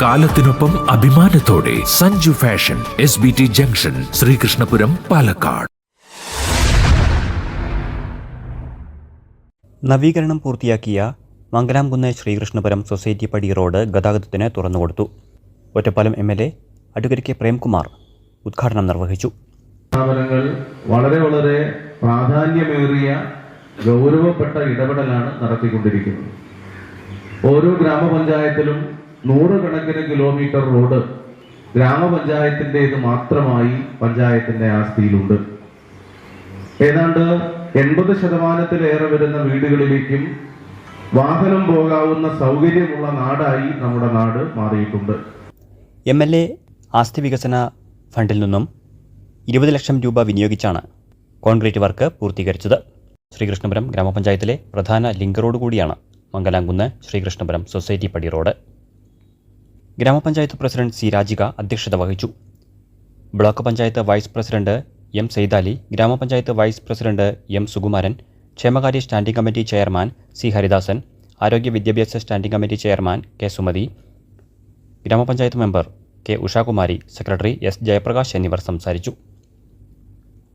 കാലത്തിനൊപ്പം അഭിമാനത്തോടെ Sanju fashion S B T junction Sreekrishnapuram Palakkad. നവീകരണം പൂർത്തിയാക്കിയ മംഗലാംകുന്ന് ശ്രീകൃഷ്ണപുരം സൊസൈറ്റി പടി റോഡ് ഗതാഗതത്തിന് തുറന്നുകൊടുത്തു. Ottapalam M L A advocate K Premkumar ഉദ്ഘാടനം നിർവഹിച്ചു. സ്ഥാപനങ്ങൾ വളരെ വളരെ പ്രാധാന്യമേറിയ ഗൗരവപ്പെട്ട ഇടപെടലാണ് നടത്തിക്കൊണ്ടിരിക്കുന്നത്. ഓരോ ഗ്രാമപഞ്ചായത്തിലും നൂറുകണക്കിന് കിലോമീറ്റർ റോഡ് ഗ്രാമപഞ്ചായത്തിന്റെത് മാത്രമായി പഞ്ചായത്തിന്റെ ആസ്തിയിലുണ്ട്. ഏതാണ്ട് എൺപത് ശതമാനത്തിലേറെ വരുന്ന വീടുകളിലേക്കും വാഹനം പോകാവുന്ന സൗകര്യമുള്ള നാടായി നമ്മുടെ നാട് മാറിയിട്ടുണ്ട്. എം എൽ എ ആസ്തി വികസന ഫണ്ടിൽ നിന്നും ഇരുപത് ലക്ഷം രൂപ വിനിയോഗിച്ചാണ് കോൺക്രീറ്റ് വർക്ക് പൂർത്തീകരിച്ചത്. ശ്രീകൃഷ്ണപുരം ഗ്രാമപഞ്ചായത്തിലെ പ്രധാന ലിങ്ക് റോഡ് കൂടിയാണ് മംഗലാംകുന്ന് ശ്രീകൃഷ്ണപുരം സൊസൈറ്റി പടി റോഡ്. ഗ്രാമപഞ്ചായത്ത് പ്രസിഡന്റ് സി രാജിക അധ്യക്ഷത വഹിച്ചു. Block panchayat vice president M Seythali ഗ്രാമപഞ്ചായത്ത് വൈസ് പ്രസിഡന്റ് എം സുകുമാരൻ ക്ഷേമകാര്യ standing committee chairman C Haridasan ആരോഗ്യ വിദ്യാഭ്യാസ standing committee chairman K Sumathi ഗ്രാമപഞ്ചായത്ത് member K Ushakumari secretary S Jayaprakash എന്നിവർ സംസാരിച്ചു.